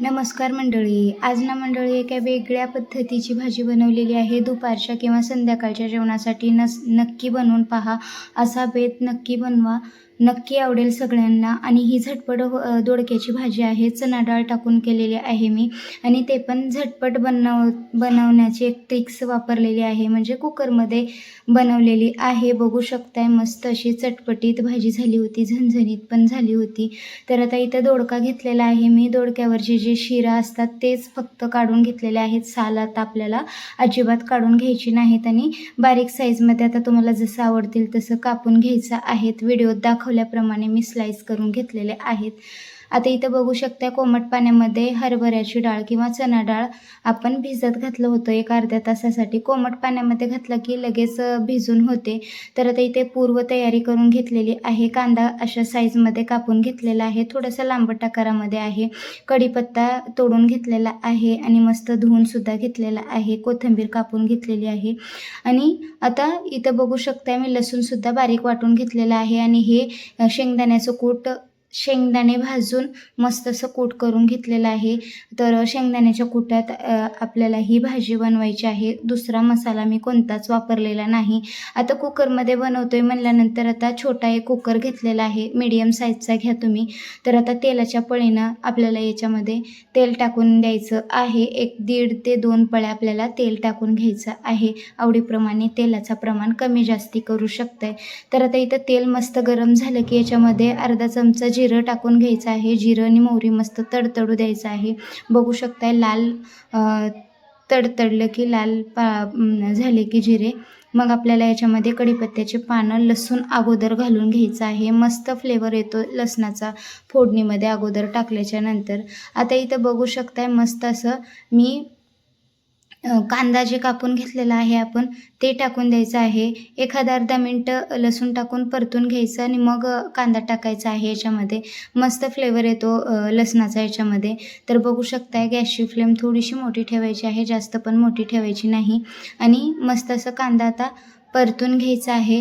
नमस्कार मंडळी. आज ना मंडळी एका वेगळ्या पद्धतीची भाजी बनवलेली आहे. दुपारच्या किंवा संध्याकाळच्या जेवणासाठी नस नक्की बनवून पहा. असा बेत नक्की बनवा. नक्की आवडेल सगळ्यांना. आणि ही झटपट दोडक्याची भाजी आहे. चणा डाळ टाकून केलेली आहे मी. आणि ते पण झटपट बनव बनवण्याची एक ट्रिक्स वापरलेली आहे. म्हणजे कुकरमध्ये बनवलेली आहे. बघू शकताय मस्त अशी चटपटीत भाजी झाली होती. झणझणीत पण झाली होती. तर आता इथं दोडका घेतलेला आहे मी. दोडक्यावरचे जे शिरा असतात तेच फक्त काढून घेतलेले आहेत. साल आता आपल्याला अजिबात काढून घ्यायची नाहीत. आणि बारीक साईजमध्ये आता तुम्हाला जसं आवडतील तसं कापून घ्यायचं आहेत. व्हिडिओत दाखवल्याप्रमाणे मी स्लाईस करून घेतलेले आहेत. आता इथं बघू शकता कोमट पाण्यामध्ये हरभऱ्याची डाळ किंवा चणा डाळ आपण भिजत घातलं होतं. एक अर्ध्या तासासाठी कोमट पाण्यामध्ये घातलं की लगेच भिजून होते. तर आता इथे पूर्व तयारी करून घेतलेली आहे. कांदा अशा साईजमध्ये कापून घेतलेला आहे. थोडासा लांबट आकारामध्ये आहे. कढीपत्ता तोडून घेतलेला आहे आणि मस्त धुवून सुद्धा घेतलेला आहे. कोथिंबीर कापून घेतलेली आहे. आणि आता इथं बघू शकता मी लसूणसुद्धा बारीक वाटून घेतलेलं आहे. आणि हे शेंगदाण्याचं कूट शेंगदाणे भाजून मस्त असं कूट करून घेतलेलं आहे. तर शेंगदाण्याच्या कुटात आपल्याला ही भाजी बनवायची आहे. दुसरा मसाला मी कोणताच वापरलेला नाही. आता कुकरमध्ये बनवतोय म्हणल्यानंतर आता छोटा एक कुकर घेतलेला आहे. मीडियम साईजचा घ्या तुम्ही. तर आता तेलाच्या पळीनं आपल्याला याच्यामध्ये तेल टाकून द्यायचं आहे. एक दीड ते दोन पळ्या आपल्याला तेल टाकून घ्यायचं आहे. आवडीप्रमाणे तेलाचं प्रमाण कमी जास्ती करू शकतंय. तर आता इथं तेल मस्त गरम झालं की याच्यामध्ये अर्धा चमचा जे जिरं टाकून घ्यायचं आहे. जिरं आणि मोहरी मस्त तडतडू द्यायचं आहे. बघू शकताय लाल तडतडलं की लाल पा झाले की जिरे. मग आपल्याला याच्यामध्ये कढीपत्त्याचे पानं लसूण अगोदर घालून घ्यायचं आहे. मस्त फ्लेवर येतो लसणाचा फोडणीमध्ये अगोदर टाकल्याच्या नंतर. आता इथं बघू शकताय मस्त असं मी कांदा जे कापून घेतलेला आहे आपण ते टाकून द्यायचं आहे. एखादा अर्धा मिनटं लसूण टाकून परतून घ्यायचं आणि मग कांदा टाकायचा आहे याच्यामध्ये. मस्त फ्लेवर येतो लसणाचा याच्यामध्ये. तर बघू शकताय गॅसची फ्लेम थोडीशी मोठी ठेवायची आहे जास्त पण मोठी ठेवायची नाही. आणि मस्त असं कांदा आता परतून घ्यायचं आहे.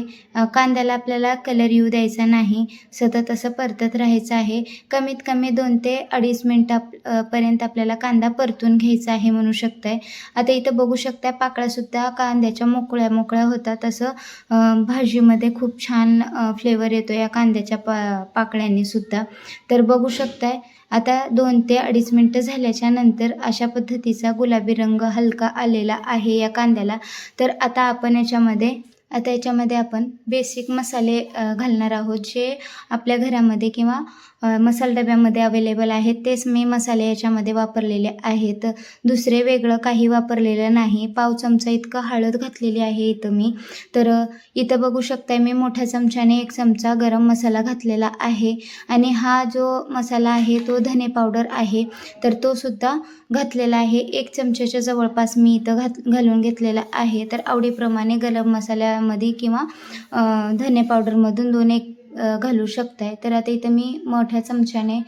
कांद्याला आपल्याला कलर येऊ द्यायचा नाही. सतत असं परतत राहायचं आहे. कमीत कमी दोन ते अडीच मिनटं पर्यंत आपल्याला कांदा परतून घ्यायचा आहे म्हणू शकताय. आता इथं बघू शकता पाकळ्यासुद्धा कांद्याच्या मोकळ्या मोकळ्या होतात. असं भाजीमध्ये खूप छान फ्लेवर येतो या कांद्याच्या पा पाकळ्यांनीसुद्धा तर बघू शकताय आता दोन ते अडीच मिनटं झाल्याच्यानंतर अशा पद्धतीचा गुलाबी रंग हलका आलेला आहे या कांद्याला. तर आता आपण याच्यामध्ये आता याच्यामध्ये आपण बेसिक मसाले घालणार आहोत जे आपल्या घरामध्ये किंवा मसाला डब्यामध्ये अवेलेबल आहेत. तेच मी मसाले याच्यामध्ये वापरलेले आहेत. दुसरे वेगळं काही वापरलेलं नाही. पाव चमचा इतकं हळद घातलेली आहे इथं मी. तर इथं बघू शकताय मी मोठ्या चमच्याने एक चमचा गरम मसाला घातलेला आहे. आणि हा जो मसाला आहे तो धने पावडर आहे. तर तो सुद्धा घातलेला आहे. एक चमच्याच्या जवळपास मी इथं घात घालून घेतलेला आहे. तर आवडीप्रमाणे गरम मसाल्यामध्ये किंवा धने पावडरमधून दोन एक घालू शकताय. तर आता इथं मी मोठ्या चमच्याने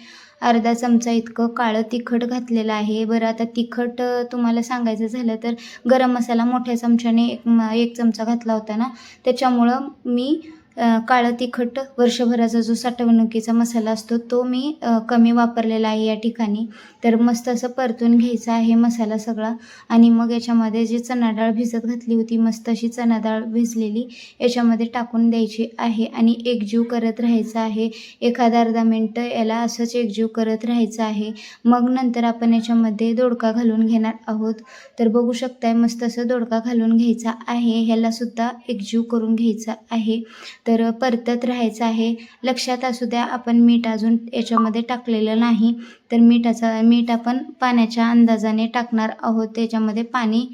अर्धा चमचा इतकं काळं तिखट घातलेलं आहे. बरं आता तिखट तुम्हाला सांगायचं झालं तर गरम मसाला मोठ्या चमच्याने एक एक चमचा घातला होता ना? त्याच्यामुळं मी काळं तिखट वर्षभराचा जो साठवणुकीचा मसाला असतो तो मी कमी वापरलेला आहे या ठिकाणी. तर मस्त असं परतून घ्यायचा आहे मसाला सगळा. आणि मग याच्यामध्ये जी चणा डाळ भिजत घातली होती मस्त अशी चणा डाळ भिजलेली याच्यामध्ये टाकून द्यायची आहे. आणि एकजीव करत राहायचा आहे. एखादा अर्धा मिनटं याला असंच एकजीव करत राहायचं आहे. मग नंतर आपण याच्यामध्ये दोडका घालून घेणार आहोत. तर बघू शकताय मस्त असं दोडका घालून घ्यायचा आहे. ह्यालासुद्धा एकजीव करून घ्यायचा आहे. तर परतत राहायचं आहे. लक्षात असू द्या आपण मीठ अजून याच्यामध्ये टाकलेलं नाही. तर मीठाचा मीठ आपण पाण्याच्या अंदाजाने टाकणार आहोत. त्याच्यामध्ये पाणी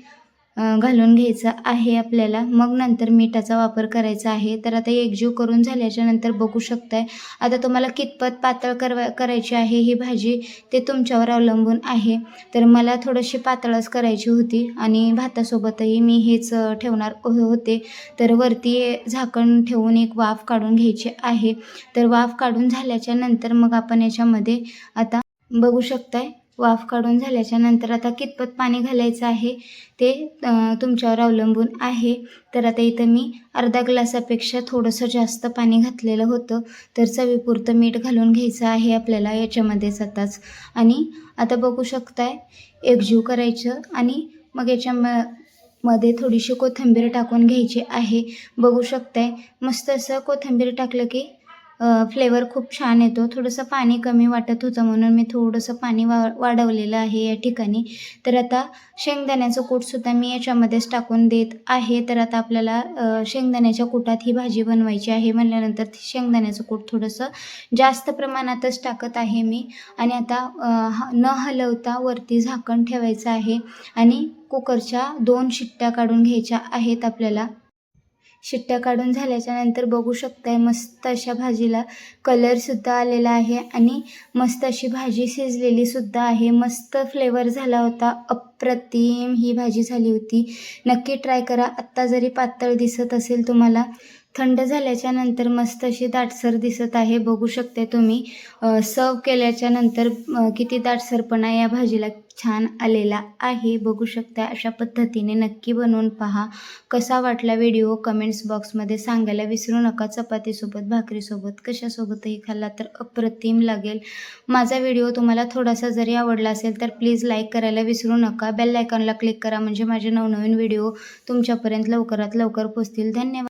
घालून घ्यायचं आहे आपल्याला. मग नंतर मिठाचा वापर करायचा आहे. तर आता एकजीव करून झाल्याच्यानंतर बघू शकताय. आता तुम्हाला कितपत पातळ करवा करायची आहे ही भाजी ते तुमच्यावर अवलंबून आहे. तर मला थोडीशी पातळच करायची होती आणि भातासोबतही मी हेच ठेवणार हो, होते. तर वरती झाकण ठेवून एक वाफ काढून घ्यायची आहे. तर वाफ काढून झाल्याच्यानंतर मग आपण याच्यामध्ये आता बघू शकताय. वाफ काढून झाल्याच्यानंतर आता कितपत पाणी घालायचं आहे ते तुमच्यावर अवलंबून आहे. तर आता इथं मी अर्धा ग्लासापेक्षा थोडंसं जास्त पाणी घातलेलं होतं. तर चवीपुरतं मीठ घालून घ्यायचं आहे आपल्याला याच्यामध्येच आताच. आणि आता बघू शकताय एकजीव करायचं आणि मग याच्या म मध्ये थोडीशी कोथिंबीर टाकून घ्यायची आहे. बघू शकताय मस्त असं कोथिंबीर टाकलं की फ्लेवर खूप छान येतो. थोडंसं पाणी कमी वाटत होतं म्हणून मी थोडंसं पाणी वा वाढवलेलं आहे या ठिकाणी. तर आता शेंगदाण्याचं कूटसुद्धा मी याच्यामध्येच टाकून देत आहे. तर आता आपल्याला शेंगदाण्याच्या कुटात ही भाजी बनवायची आहे म्हणल्यानंतर शेंगदाण्याचं कूट थोडंसं जास्त प्रमाणातच टाकत आहे मी. आणि आता ह- न हलवता वरती झाकण ठेवायचं आहे. आणि कुकरच्या दोन शिट्ट्या काढून घ्यायच्या आहेत आपल्याला. शिट्ट्या काढून झाल्याच्यानंतर बघू शकताय मस्त अशा भाजीला कलरसुद्धा आलेला आहे आणि मस्त अशी भाजी शिजलेली सुद्धा आहे. मस्त फ्लेवर झाला होता. अप्रतिम ही भाजी झाली होती. नक्की ट्राय करा. आत्ता जरी पातळ दिसत असेल तुम्हाला थंड झाल्याच्यानंतर मस्त अशी दाटसर दिसत आहे. बघू शकते तुम्ही. सर्व केल्याच्यानंतर किती दाटसरपणा या भाजीला छान आलेला आहे. बघू शकता अशा पद्धतीने नक्की बनवून पहा. कसा वाटला व्हिडिओ? कमेंट्स बॉक्समध्ये सांगायला विसरू नका. चपातीसोबत भाकरीसोबत कशासोबतही खाल्ला तर अप्रतिम लागेल. माझा व्हिडिओ तुम्हाला थोडासा जरी आवडला असेल तर प्लीज लाईक करायला विसरू नका. बेल आयकॉनला क्लिक करा म्हणजे माझे नवनवीन व्हिडिओ तुमच्यापर्यंत लवकरात लवकर पोचतील धन्यवाद.